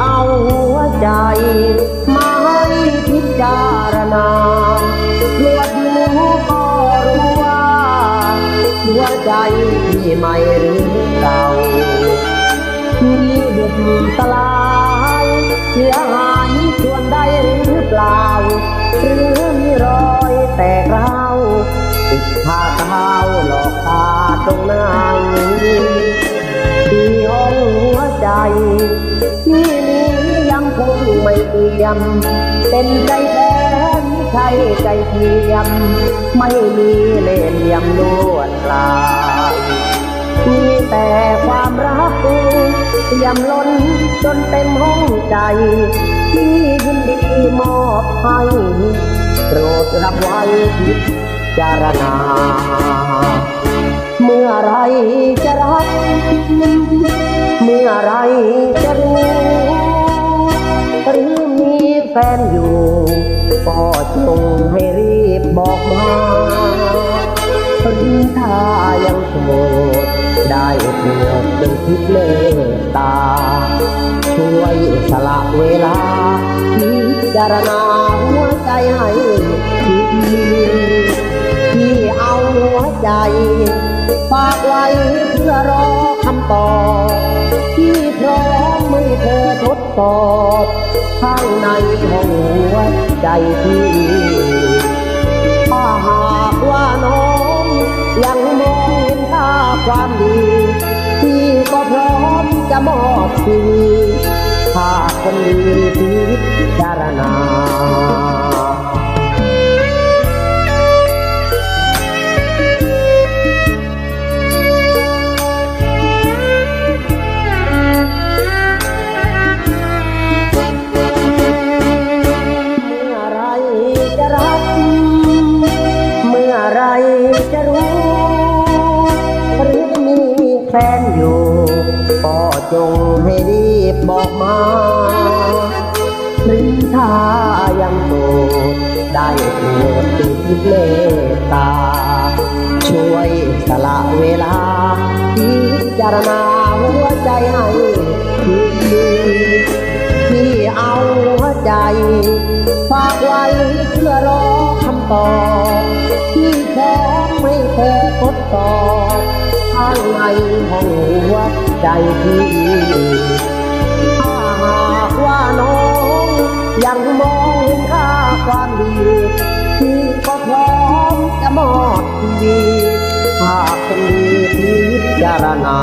เอาใจ มาให้พิจารณาตรวจดูก็รู้ว่าหัวใจที่ไม่หรือเก่ามีบุบสลายเสียหายส่วนใดหรือเปล่า หรือมีรอยแตกร้าวติดผ้าเท้าหลอกตาตรงหน้าที่ห้องหัวใจ ไม่เตรียม เป็นใจแท้ไม่ใช่ใจเทียม ไม่มีเล่ห์เหลี่ยมลวดลามีแต่ความรักเปี่ยมล้นจนเต็มห้องใจที่ยินดีมอบให้โปรดรับไว้พิจารณา เมื่อไรจะรัก เมื่อไร แฟนอยู่ก็จงให้รีบบอกมาหรือถ้ายังโสดได้โปรดจงคิดเมตตา ช่วยสละเวลาพิจารณาหัวใจให้ดีที่เอาหัวใจ ฝากไว้เพื่อรอคำตอบ กอบข้างในห้องหัวใจพี่ถ้าหากว่าน้องยังมองเห็นค่าความดีพี่ก็พร้อมจะมอบชีวิตถ้าคนดีพิจารณา จะรู้หรือมีแฟนอยู่ก็จงให้รีบบอกมาหรือถ้ายังโสดได้โปรดติดเมตตา ช่วยสละเวลาพิจารณาหัวใจให้ดีที่เอาหัวใจ อดสอบข้างในห้องหัวใจพี่ถ้าหากว่าน้องยังมองเห็นค่าความดีพี่ก็พร้อมจะมอบดีหากคนดีพิจารณา